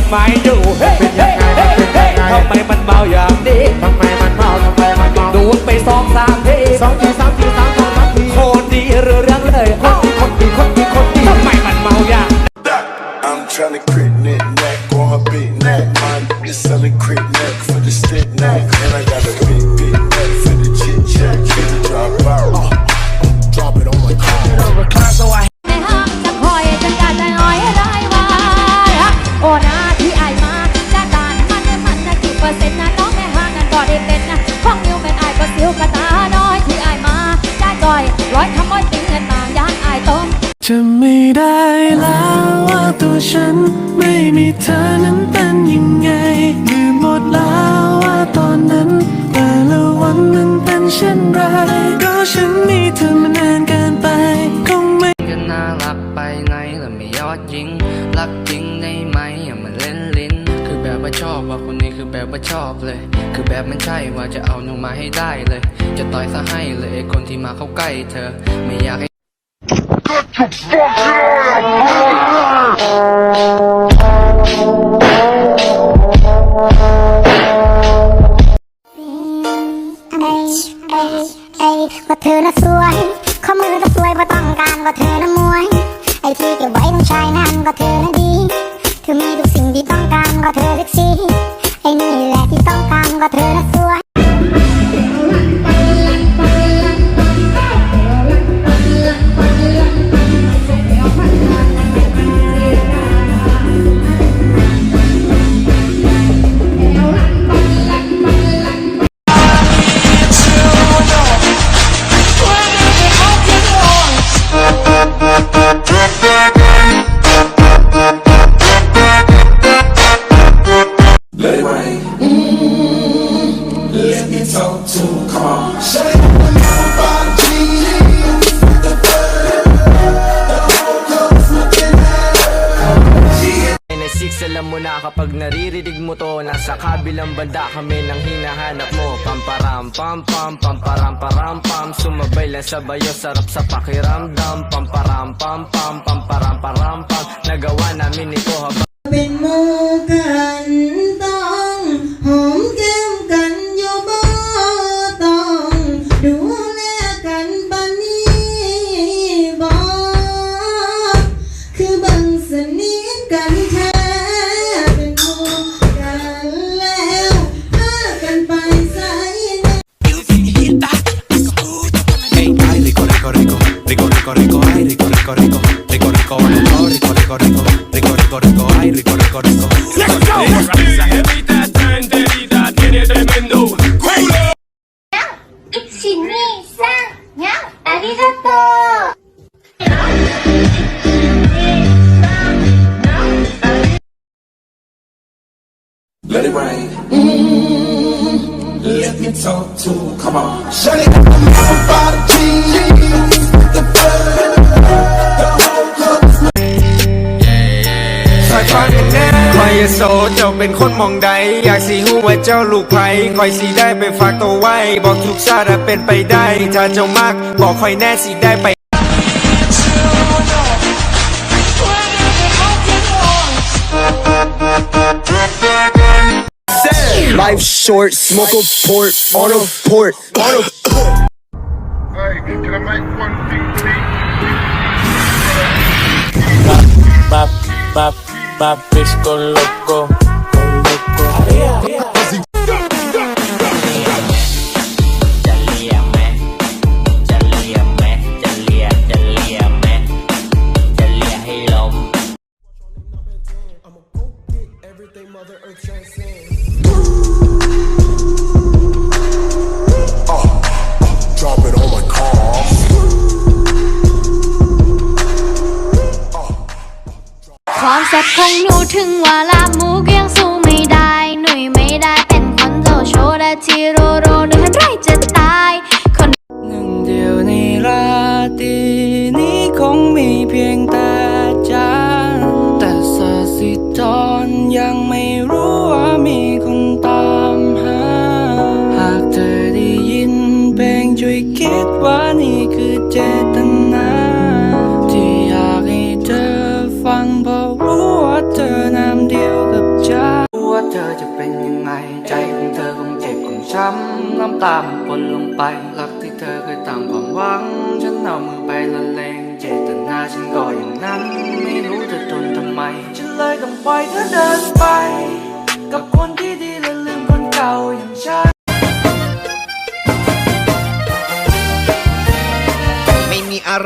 มไม้อยู่เป็นยังไงเป็นยังไงทำไมมันเมาอย่างนี้ทำไมมันเมาทำไมมันเมาดูไปสองสามทีสองที จะไม่ได้แล้วว่าตัวฉันไม่มีเธอนั้นเป็นยังไงลืมหมดแล้วว่าตอนนั้น แต่ละวันนั้นเป็นเช่นไรก็ฉันมีเธอมานานเกินไป คงไม่ก็น่ารักไปไหนแล้วไม่ยอดยิง รักจริงได้ไหมอย่ามาเล่นลิ้น คือแบบว่าชอบว่าคนนี้คือแบบว่าชอบเลย คือแบบมันใช่ว่าจะเอาหนูมาให้ได้เลย จะต่อยซะให้เลยไอ้คนที่มาเข้าใกล้เธอ ไม่อยากให้ เอ้ยเอ้ยเอ้ว่าเธอน่ะสวยข้อมือก็สวยเพราะต้องการว่าเธอน่ะมวย ไอ้ที่เก็บไว้ต้องใช้นานก็เธอน่ะดี เธอมีทุกสิ่งที่ต้องการก็เธอเซ็กซี่ alam mo na kapag naririnig mo to Nasa kabilang banda kami nang hinahanap mo. Pamparam pam pam pamparam param pam. Sumabay lang sa bayo sarap sa pakiramdam. Pamparam pam pam pamparam param pam. Nagawa namin ito habang Sabihin mo ganda สนิทกันแท้ Mm, let me talk to him. Come on. Shut it up, five G. The bird, the whole club's looking คอยฟังกันแน่คอยโซเจ้าเป็นคนมองใด อยากสีหูว่าเจ้าลูกไผ่คอยสีได้ไปฝากตัวไว้ บอกทุกชาติเป็นไปได้ ถ้าเจ้ามาก บอกคอยแน่สีได้ไป Life short, smoke a port, on a port, on a port. Hey, can I make one thing, please? Pap, pap, papis con loco, con loco. Drop it on my car. ความแซ่บของหนูถึงว่าลาบหมูก็ยังสู้ไม่ได้ หนุ่ยไม่ได้เป็นคนเจ้าโชว์แต่ที่โรโรหนูเห็นไรจะตาย คนหนึ่งเดียวในราตรีนี้คงมีเพียง ช่วยคิดว่านี่คือเจตนา ที่อยากให้เธอฟังเพราะรู้ว่าเธอน้ำเดียวกับฉันรู้ว่าเธอจะเป็นยังไง ใจของเธอคงเจ็บคงช้ำน้ำตามันปนลงไปรักที่เธอเคยตามความหวัง ฉันเอามือไปละเลงเจตนาฉันก็อย่างนั้น ไม่รู้จะทนทำไม ฉันเลยต้องปล่อยเธอเดินไป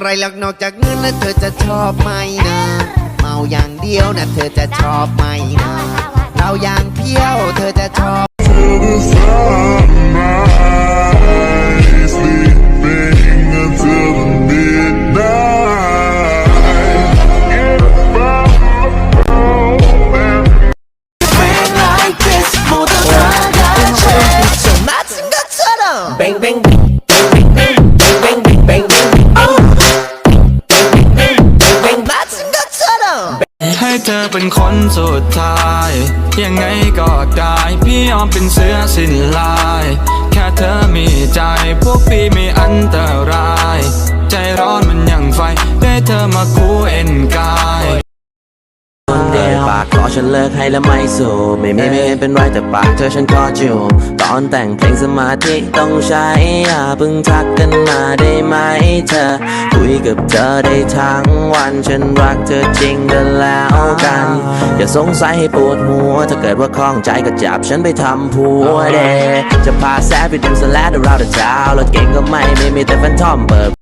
อะไรหรอกนอกจากเงินแล้วเธอจะชอบไหมนะ เมาอย่างเดียวนะเธอจะชอบไหมนะเราอย่างเที่ยวเธอจะชอบ Bang bang เป็นคนสุดท้าย ยังไงก็ได้ พี่ยอมเป็นเสื้อสิ้นลาย แค่เธอมีใจ พวกพี่มีอันตราย ใจร้อนมันยังไฟ ได้เธอมาคู่เอ็นกาย ปากขอฉันเลิกให้แล้วไม่สู้ไม่มีไม่เห็นเป็นไรแต่ปากเธอฉันขอจูบตอนแต่งเพลงสมาธิต้องใช้อย่าเพิ่งทักกันมาได้ไหมเธอ คุยกับเธอได้ทั้งวันฉันรักเธอจริงกันแล้วกัน อย่าสงสัยให้ปวดหัว ถ้าเกิดว่าคล่องใจก็จับฉันไปทำผัวเดจะพาแซดไปดื่มสลัดเราแต่เช้ารถเก่งก็ไม่ไม่มีแต่แฟนทอมเบิก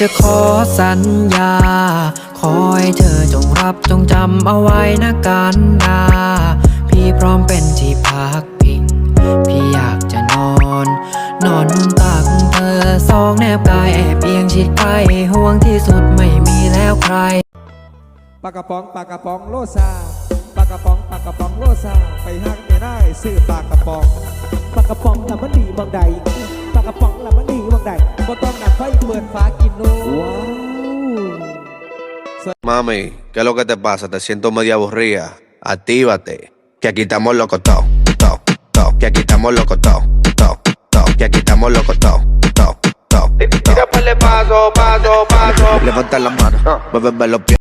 จะขอสัญญา ขอให้เธอจงรับจงจำเอาไว้นะกันดาพี่พร้อมเป็นที่พักพิง พี่อยากจะนอน นอนนุ่นตักเธอสองแนบกายแอบเอียงชิดใกล้ห่วงที่สุดไม่มีแล้วใครปากกระป๋องปากกระป๋องโลซาปากกระป๋องปากกระป๋องโลซาไปหักไม่ได้ซื้อปากกระป๋องปากกระป๋องละมันดีบางใดปากกระป๋อง บ่ต้องนับไฟเปิดฟ้ากินโนว้าว Mami, ¿qué es lo que te pasa? Te siento medio aburrida. Actívate, que aquí estamos locos todos, todos, todos, que aquí estamos locos todos, todos, todos, que aquí estamos locos todos, todos, todos. Tira paso, paso, paso. Levanta la mano, muéveme los pies.